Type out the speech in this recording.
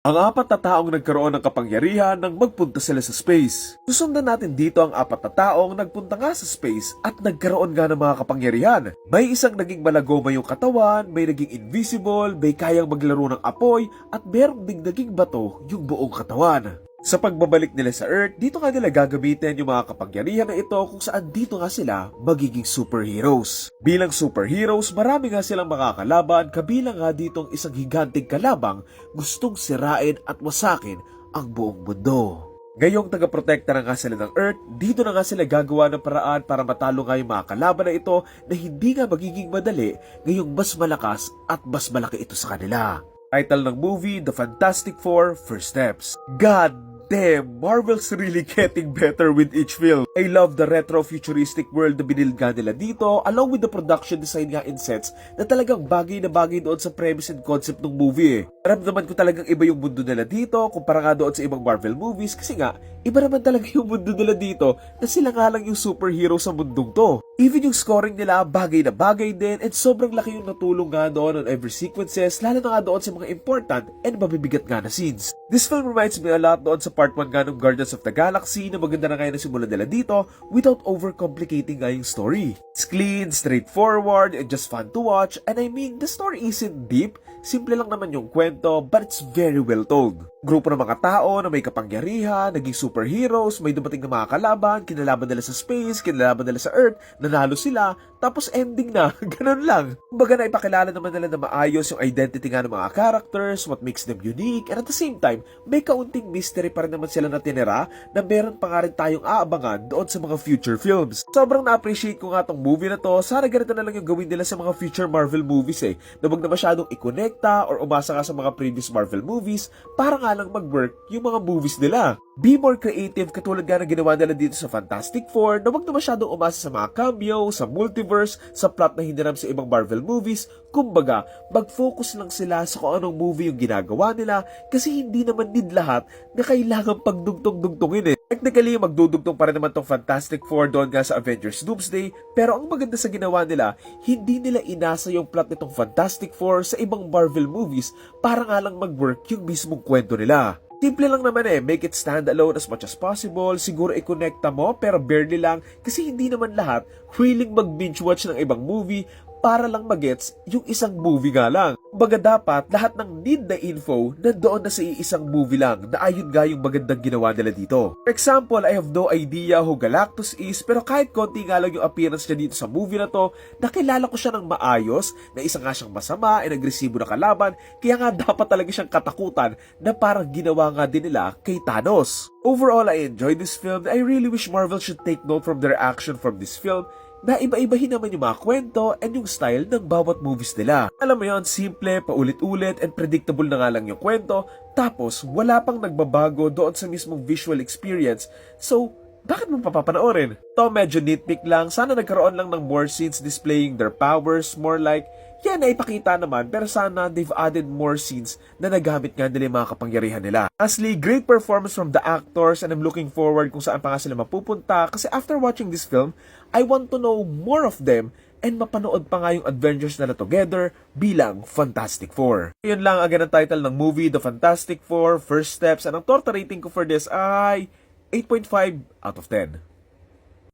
Ang apat na taong nagkaroon ng kapangyarihan nang magpunta sila sa space. Susundan natin dito ang apat na taong nagpunta nga sa space at nagkaroon nga ng mga kapangyarihan. May isang naging malagoma yung katawan, may naging invisible, may kayang maglaro ng apoy, at merong ding naging bato yung buong katawan. Sa pagbabalik nila sa Earth, dito nga nila gagamitin yung mga kapangyarihan na ito kung saan dito nga sila magiging superheroes. Bilang superheroes, marami nga silang makakalaban kabilang nga ditong isang higanting kalabang gustong sirain at wasakin ang buong mundo. Ngayong tagaprotekta na nga sila ng Earth, dito na nga sila gagawa ng paraan para matalo nga yung mga kalaban na ito na hindi nga magiging madali ngayong mas malakas at mas malaki ito sa kanila. Title ng movie, The Fantastic Four, First Steps. God damn, Marvel's really getting better with each film. I love the retro-futuristic world na binild nga nila dito, along with the production design nga in sets na talagang bagay na bagay doon sa premise and concept ng movie eh. Naramdaman ko talagang iba yung mundo nila dito kumpara nga doon sa ibang Marvel movies kasi nga, iba naman talaga yung mundo nila dito na sila nga lang yung superhero sa mundong to. Even yung scoring nila, bagay na bagay din and sobrang laki yung natulong nga doon on every sequences, lalo na nga doon sa mga important and mabibigat nga na scenes. This film reminds me a lot doon sa part 1 nga ng Guardians of the Galaxy na maganda na ngayon na simulan nila dito without overcomplicating nga yung story. It's clean, straightforward, and just fun to watch and I mean, the story isn't deep, simple lang naman yung kwento but it's very well told. Grupo ng mga tao na may kapangyarihan, naging superheroes, may dumating na mga kalaban, kinalaban nila sa space, kinalaban nila sa Earth, nanalo sila, tapos ending na, ganun lang. Kumbaga na ipakilala naman nila na maayos yung identity nga ng mga characters, what makes them unique, and at the same time, may kaunting mystery pa rin naman sila na tinira na meron pa nga rin tayong aabangan doon sa mga future films. Sobrang na-appreciate ko nga tong movie na to, sana ganito na lang yung gawin nila sa mga future Marvel movies eh, na wag na masyadong ikonekta or umasa ka sa mga previous Marvel movies para nga lang mag-work yung mga movies nila. Be more creative katulad nga ng ginawa nila dito sa Fantastic Four na wag na masyadong umasa sa mga cameo, sa multiverse, sa plot na hiniram sa ibang Marvel movies. Kumbaga, mag-focus lang sila sa kung anong movie yung ginagawa nila kasi hindi naman need lahat na kailangan pagdugtong-dugtongin eh. Technically, magdudugtong pa rin naman tong Fantastic Four doon nga sa Avengers Doomsday, pero ang maganda sa ginawa nila, hindi nila inasa yung plot nitong Fantastic Four sa ibang Marvel movies para nga lang mag-work yung mismong kwento nila. Simple lang naman eh, make it stand alone as much as possible, siguro i-connecta mo pero barely lang kasi hindi naman lahat willing mag-binge watch ng ibang movie para lang magets yung isang movie nga lang. Baga dapat lahat ng need na info nandoon na sa iisang movie lang na ayun nga yung magandang ginawa nila dito. For example, I have no idea who Galactus is pero kahit konti nga lang yung appearance niya dito sa movie na to, nakilala ko siya ng maayos na isa nga siyang masama and agresibo na kalaban kaya nga dapat talaga siyang katakutan na parang ginawa nga din nila kay Thanos. Overall, I enjoyed this film. I really wish Marvel should take note from their action from this film na iba-ibahin naman yung mga kwento and yung style ng bawat movies nila. Alam mo yon simple, paulit-ulit, and predictable na nga lang yung kwento, tapos wala pang nagbabago doon sa mismong visual experience. So, bakit mo papapanoorin? To medyo nitpick lang, sana nagkaroon lang ng more scenes displaying their powers, more like, yan na ipakita naman, pero sana they've added more scenes na nagamit nga nila yung mga kapangyarihan nila. Lastly, great performance from the actors and I'm looking forward kung saan pa nga sila mapupunta kasi after watching this film, I want to know more of them and mapanood pa nga yung adventures nila together bilang Fantastic Four. Yun lang agad ang title ng movie, The Fantastic Four, First Steps, and ang torta rating ko for this ay 8.5 out of 10.